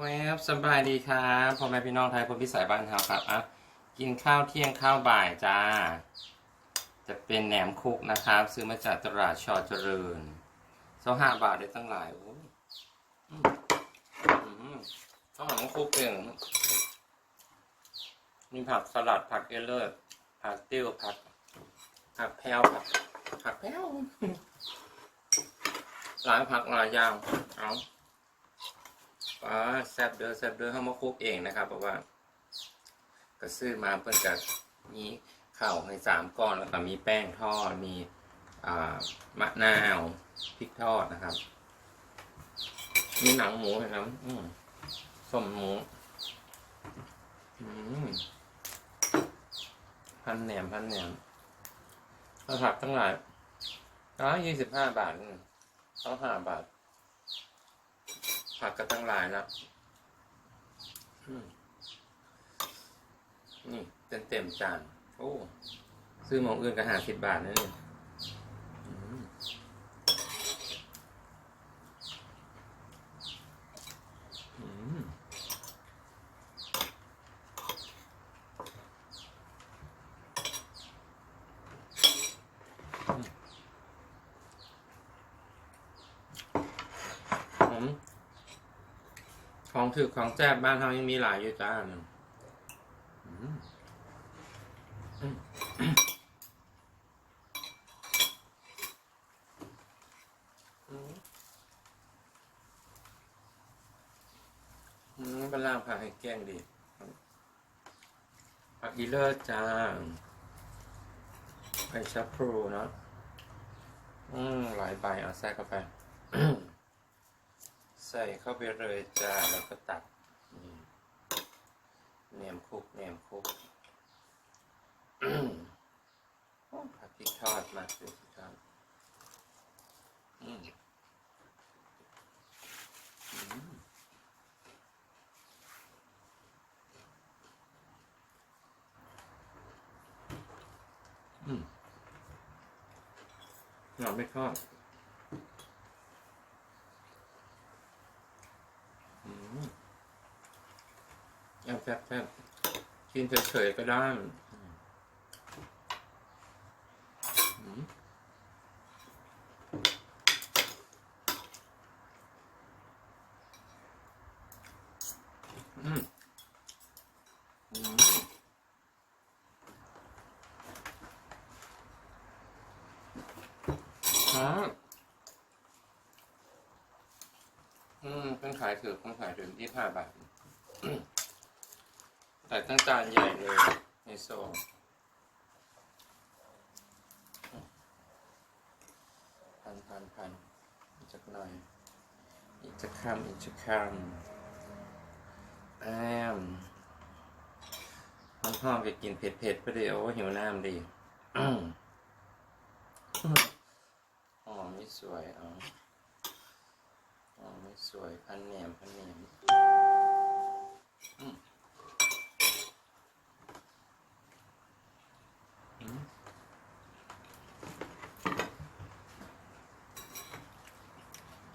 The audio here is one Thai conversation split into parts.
แวบสบายดีครับพ่อแม่พี่น้องไทยคนพิสัยบ้านเฮาครับอะกินข้าวเที่ยงข้าวบ่ายจ้า จะเป็นแหนมคุกนะครับ ซื้อมาจากตลาดชอเจริญสองห้าบาทได้ตั้งหลายโอ้ยอืมอืมข้าวหอมคุกเองมีผักสลัดผักเอเลอร์ผักติ้วผักผักแพรวผักผักแพรวหลายผักหลายอย่างเอา ป้าแซบเด้อแซบเด้อเขามาคุกเองนะครับเพราะว่า ก็ซื้อมาเพื่อจะมีข้าวให้สามก้อนแล้วก็มีแป้งทอดมีอ่ามะนาวพริกทอดนะครับ มีหนังหมูเห็นไหมอืมส้มหมูอืมพันแหนมพันแหนมข้าวผักตั้งหลายร้อยยี่สิบห้าบาทนี่ต้องห้าบาท ผักก็ตั้งหลายแล้วนี่เต็มเต็มจาน โอ้ ซื้อหมองอื่นก็หาสิบบาทนะเนี่ย ของแซ่บบ้านเรายังมีหลายอยู่จ้าหนึ่งอืมอืมเป็นล่างผักให้แกงดีผักอีเลอร์จางไปชับพลูเนาะอืมหลายใบเอาใส่เข้าไป ใส่เข้าไปเลยจ้าแล้วก็ตัดเนียมคุกเนียมคุกผักพริกทอดมากเลยพริกทอดอืมอืมอืมหอมไม่ทอดอืม แซ่บแซ่บแซ่บ กินเฉยๆก็ได้อืมอืมอืมครับอืมเป็นขายถือเป็นขายถือยี่ห้าบาท แต่ตั้งจานใหญ่เลยในโซนพันพันพันอีกจักหน่อยอีกจะคำอีกจะคำแอมน้ำพ่อไปกินเผ็ดเผ็ดๆไปเดี๋ยวหิวน้ำดีอืมอ๋อไม่สวยอ๋ออ๋อไม่สวยพันแหนมพันแหนม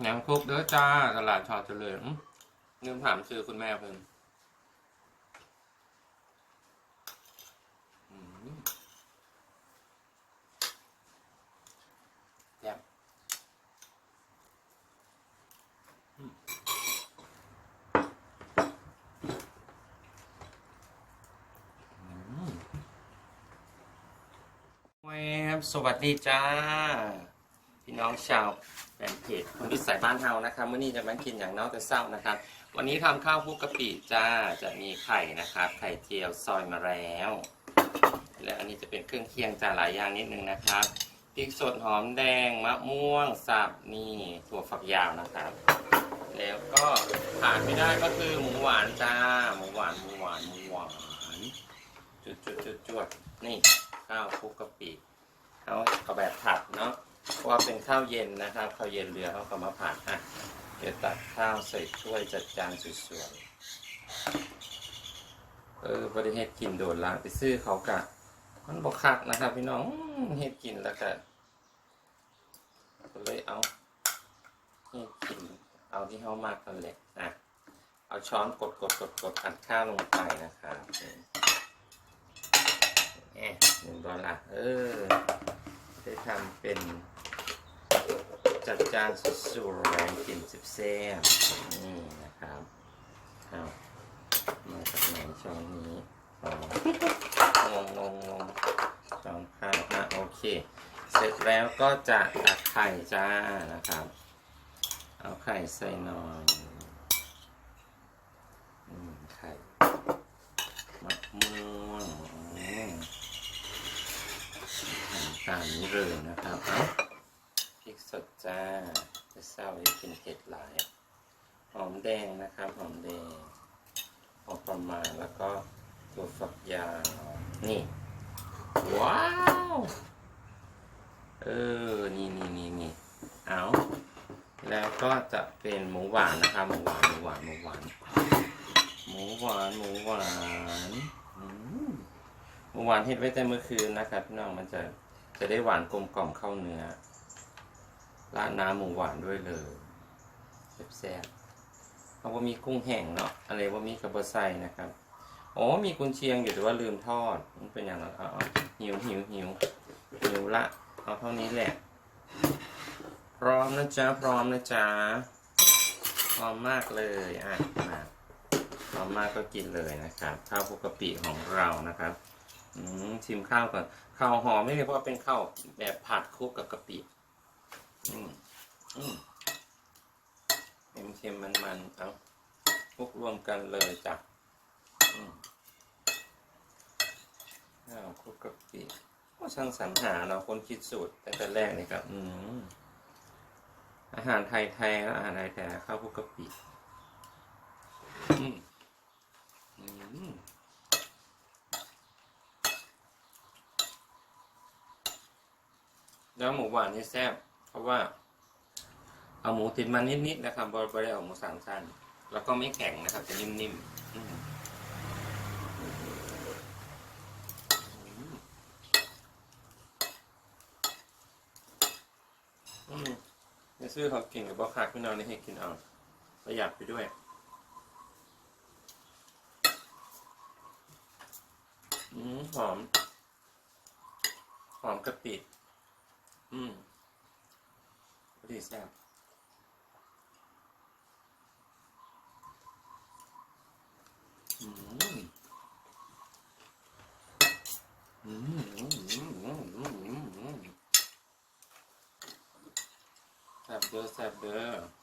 แหนมครกเด้อจ้า ตลาดชอเจริญอื้อลืมถามชื่อคุณแม่เพิ่นอืมแซ่บอืมอืมแวบสวัสดีจ้า พี่น้องชาวแฟนเพจคนที่ใส่บ้านเฮานะครับวันนี้จะมากินอย่างน้องแต่เศร้านะครับ วันนี้ทำข้าวคลุกกะปิจ้าจะมีไข่นะครับ ไข่เจียวซอยมาแล้ว แล้วอันนี้จะเป็นเครื่องเคียงจ้าหลายอย่างนิดนึงนะครับพริกสดหอมแดงมะม่วงสับนี่ถั่วฝักยาวนะครับ แล้วก็ขาดไม่ได้ก็คือหมูหวานจ้าหมูหวานหมูหวานหมูหวานจุดจุดจุดจวดนี่ข้าวคลุกกะปิเอาเอาแบบผัดเนาะ เพราะว่าเป็นข้าวเย็นนะครับข้าวเย็นเรือเขาก็มาผัดอะเดี๋ยวตักข้าวใส่ถ้วยจัดจานสวยๆเออบริเฮ็ดกินโดดล้างไปซื้อเขากะมันบอกคักนะครับ พี่น้องเฮ็ดกินแล้วก็ก็เลยเอาเฮ็ดกินเอาที่เขามากกันแหละอะเอาช้อนกดกดกดกดอัดข้าวลงไปนะครับเอ๊ะหนึ่งดอลลาร์เออ ได้ทำเป็น จัดจานสวยกลิ่นสิบแซ่บนี่นะครับเอามาจากไหนช้อนนี้อ๋องงงงงงช้อนข้าวอะโอเค เสร็จแล้วก็จะตักไข่จ้านะครับ เอาไข่ใส่หน่อยไข่มะม่วงตามนี้เลยนะครับเอา สดจ้าจะเศร้าให้กินเผ็ดหลาย หอมแดงนะครับ หอมแดงพอประมาณแล้วก็ตัวฝักยาวนี่ ว้าว เออ นี่นี่นี่นี่เอาแล้วก็จะเป็นหมูหวานนะครับ หมูหวาน หมูหวาน หมูหวาน หมูหวาน หมูหวานหมูหวานเฮ็ดไว้แต่เมื่อคืนนะครับพี่น้องมันจะจะได้หวานกลมกล่อมเข้าเนื้อ ราดน้ำหมูหวานด้วยเลยแซ่บๆเพราว่ามีกุ้งแห้งเนาะอะไรว่ามีกระเบอร์ไซนะครับอ๋อมีกุนเชียงอยู่แต่ว่าลืมทอดมันเป็นอย่างไรเอาเอหิวหิวหิวหิวละเอาเท่านี้แหละ พร้อมนะจ๊ะพร้อมนะจ๊ะพร้อมมากเลยอะมาพร้อมมากก็กินเลยนะครับข้าวคุกกะปิของเรานะครับอืมชิมข้าวก่อนข้าวหอมไม่เลยเพราะว่าเป็นข้าวแบบผัดคลุกกับกะปิ อืมอืมเค็มเค็มมันมันๆเอาคลุกรวมกันเลยจ้ะข้าวคลุกกะปิก็ช่างสรรหาเราะคนคิดสูตรตั้งแต่แรกนี่ครับ อืมอาหารไทยไทยแล้วอาหารไทยแท้ข้าวคลุกกะปิอืมอืมแล้วหมูหวานนี่แซ่บ เพราะว่า เอาหมูติดมันนิดๆนะครับบริบได้เอาหมูสามชั้นแล้วก็ไม่แข็งนะครับ จะนิ่มๆอืมอืมในซื้อเขากินกับบ่คักพี่น้องนี่ให้กินเอาประหยัดไปด้วย อืมหอม หอมกะปิ อืม ก็ดีแซ่บอืมอืมอืมอืมอืมอืมอืแซ่บเด้อแซ่บเด้อ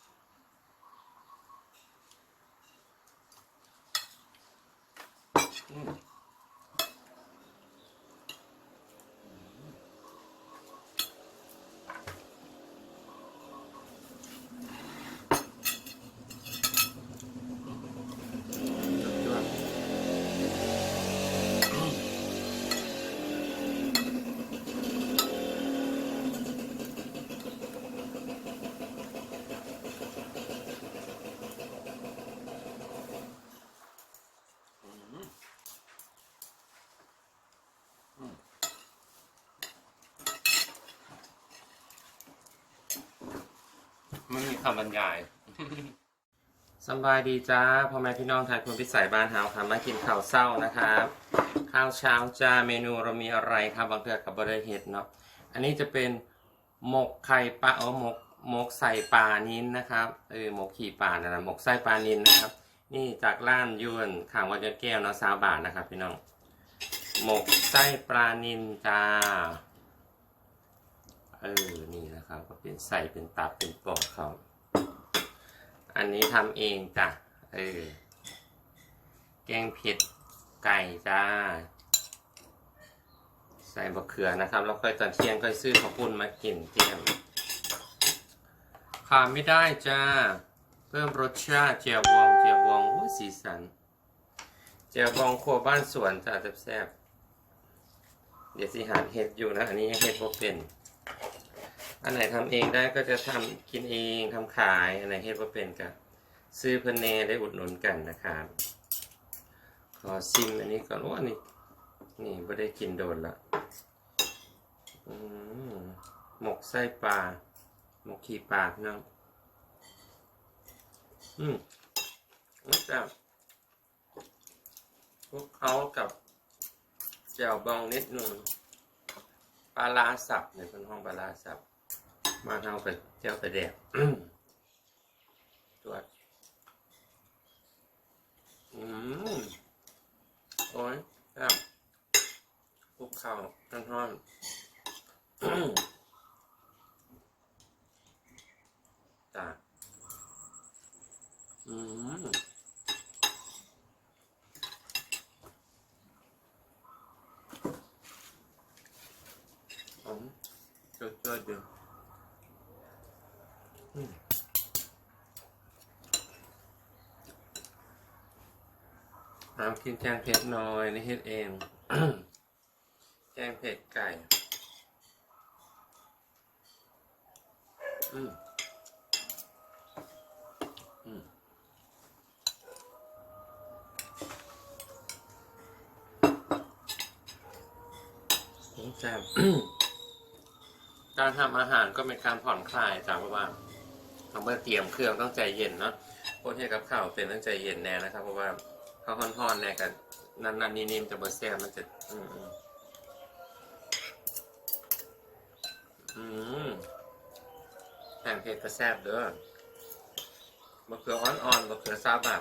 คำบรรยายสบายดีจ้าพ่อแม่พี่น้องไทยคุณพิสัยบ้านเฮาค่ะมากินข้าวเศร้านะครับ ข้าวเช้าจ้าเมนูเรามีอะไรครับบางเทือกับบริเห็ดเนาะอันนี้จะเป็นหมกไข่ปลาเออหมกหมกใส่ปลานิ้นนะครับเออหมกขี่ปลานะนะหมกไส้ปลานิ้นนะครับ นี่จากร้านยวนข่างวัดยแก้วเนาะซาวบาทนะครับ พี่น้องหมกไส้ปลานินจ้าเออนี่นะครับ ก็เป็นใส่เป็นตับเป็นปอดเขา อันนี้ทำเองจ้ะ เออ แกงเผ็ดไก่จ้า ใส่บะเขือนะครับ แล้วค่อยตอนเที่ยงค่อยซื้อข้าวปุ้นมากินเที่ยงขาดไม่ได้จ้า เพิ่มรสชาติเจียวบองเจียวบองอู้สีสัน เจียวบองครัวบ้านสวนจ้าแซ่บๆเดี๋ยวสิหาเห็ดอยู่นะ อันนี้ยังเห็ดบ่เป็น อันไหนทำเองได้ก็จะทำกินเองทำขาย อันไหนเฮ็ดว่าเป็นก็ซื้อเพนแน่ได้อุดหนุนกันนะครับขอซิมอันนี้ก่อนว่านี่นี่ไม่ได้กินโดนละหมกไส้ปลาหมกขีปลาพี่น้องอืมอนอกจากพวกเขากับแจ่วบองนิดนึงปลาลาสับเนี่ยเป็นห้องปลาลาสับ มาเท่ากับแจ่วไปแดกตัวจอืมโอ้ยครับพวกเข่าท่อนท่อนๆจ้าอืมอ๋อจุด จุดอยู่อืมน้ำกินแกงเผ็ดน่อยนี่เฮ็ดเอง แกงเผ็ดไก่ อืมอืมผมแซ่บการทำอาหารก็เป็นการผ่อนคลายจากเพราะว่า เราเมื่อเตรียมเครื่องต้องใจเย็นเนาะพวกที่กับข้าวเป็นต้องใจเย็นแน่นะครับ เพราะว่าเขาห่อนๆแน่กันนั่นๆนี่ๆมันจะเบอร์แซ่บมันจะอืมอืมแข่งเผ็ดก็แซ่บเด้อมะเขืออ่อนๆมะเขือซาบะ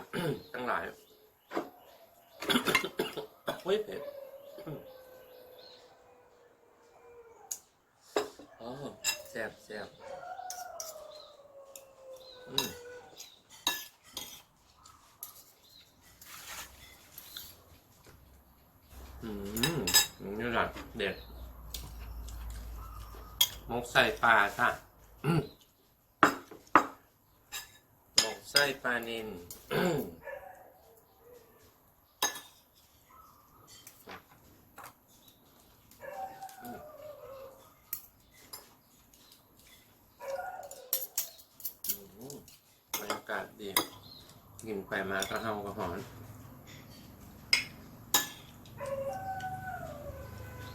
ทั้งหลายอุ้ยเผ็ดอ๋อแซ่บแซ่บ อืมอืมนี่แหละเด็ดมกใส่ปลาจ้ะมหมกใส่ปลานิน อืมบรรยากาศ ดี กินไปมาก็เฮาก็หอน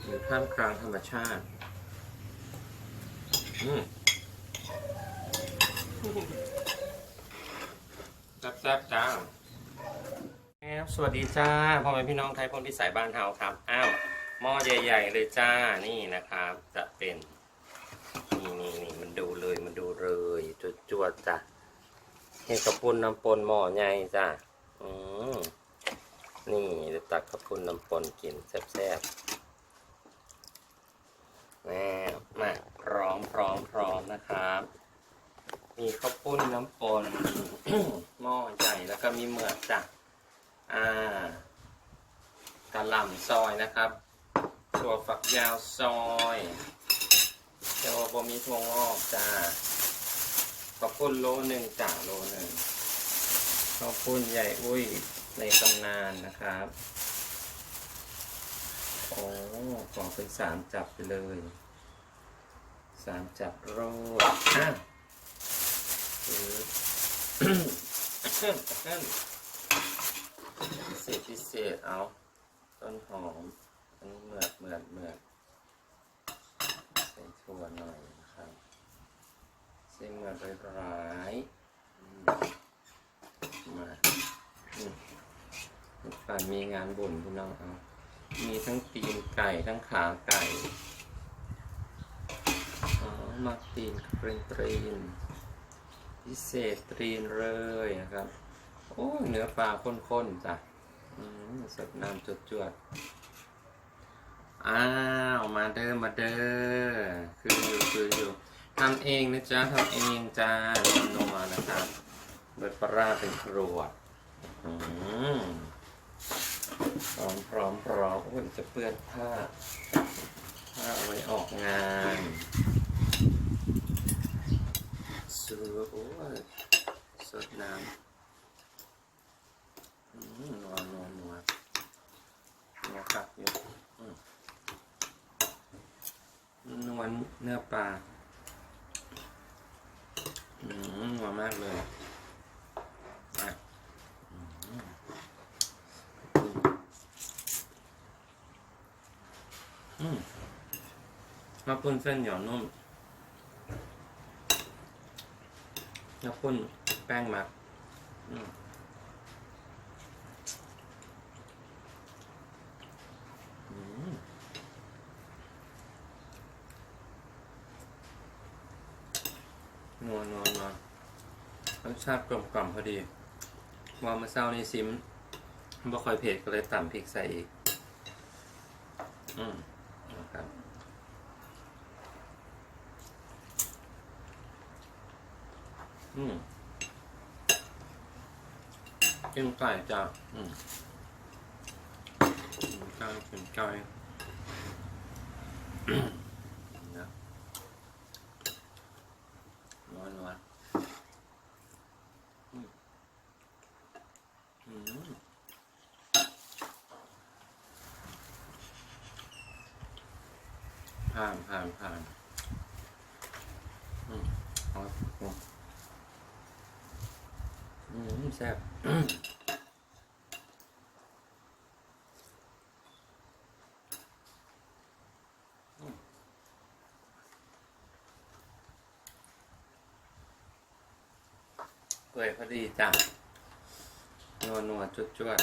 อยู่ท่ามกลางธรรมชาติ อืมแซ่บๆจ้าครับสวัสดีจ้าพ่อแม่พี่น้องไทยพลพิสัยบ้านเฮาครับ อ้าวหม้อใหญ่ ๆ เลยจ้านี่นะครับ จะเป็น นี่นี่นี่มันดูเลยมันดูเลยจวดจวดๆจ้ะ เห็ดกระปุนน้ำปนหม้อใหญ่จ้าอืมนี่จะตักกระปุนน้ำปนกินแซ่บๆแน่มาพร้อมพร้อมพร้อมนะครับมีข้าวปุ้นน้ำปนหม้อใหญ่แล้วก็มีเหมือกจ้ะอ่ากระหล่ำซอยนะครับถั่วฝักยาวซอยแต่ว่าบ่มีถั่วงอกจ้า ข้าวปุ้นโลหนึ่งจ้าโลหนึ่งข้าวปุ้นใหญ่อุ้ยในตำนานนะครับ โอ้ของเป็นสามจับไปเลยสามจับโรดอะคือพิเศษพิเศษเอา ต้นหอม อันนี้เหมือดเหมือดเหมือดใส่ถั่วหน่อย นะครับใส่เหมือดไปร้ายมาป่านมีงานบุญพี่น้องเอามีทั้งตีนไก่ทั้งขาไก่อ๋อมักตีนกรนกรีนพิเศษตรีนเลยนะครับ โอ้เนื้อปลาข้นๆจ้ะสดน้ำจวดๆอ้าว มาเด้อมาเด้อคืออยู่คืออยู่ ทำเองนะจ๊ะทำเองจ้านัวนะครับเบิดปลาเป็นครัวพร้อมพร้อมพร้อมโอ้ยจะเปื้อนผ้าผ้าไว้ออกงานซื้อโอ้ยสดน้ำนัวนัวนัวนัวครับอยู่นวลเนื้อปลา อืมนัวมากเลยอะอืมอืมมาปุ้นเส้นเหนียวนุ่มน้ำข้นแป้งมักอืม นัวนัวนัวรส ชาติกลมกล่อมพอดีว่ามาเศร้านี่ซิมบ่ค่อยเผ็ดก็เลยต่ำพริกใส่อีก อืมนะครับอืมกินไก่จ้ะอืมกินไก่กินไก่นะนอนนอนอืมอืมผ่านผ่านอืมเอาอืมแซ่บเปื่อยพอดีจ้ะนัวนัวจุดจวด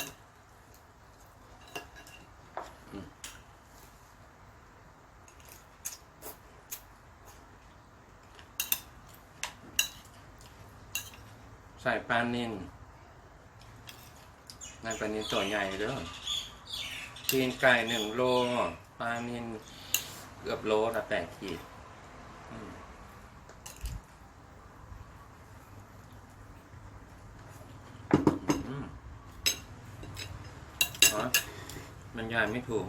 ใส่ปลานิ่นนั่นปลานิ่นตัวใหญ่เด้อตีนไก่หนึ่งโลปลานิ่นเกือบโลละแปดขีดมันยายไม่ถูก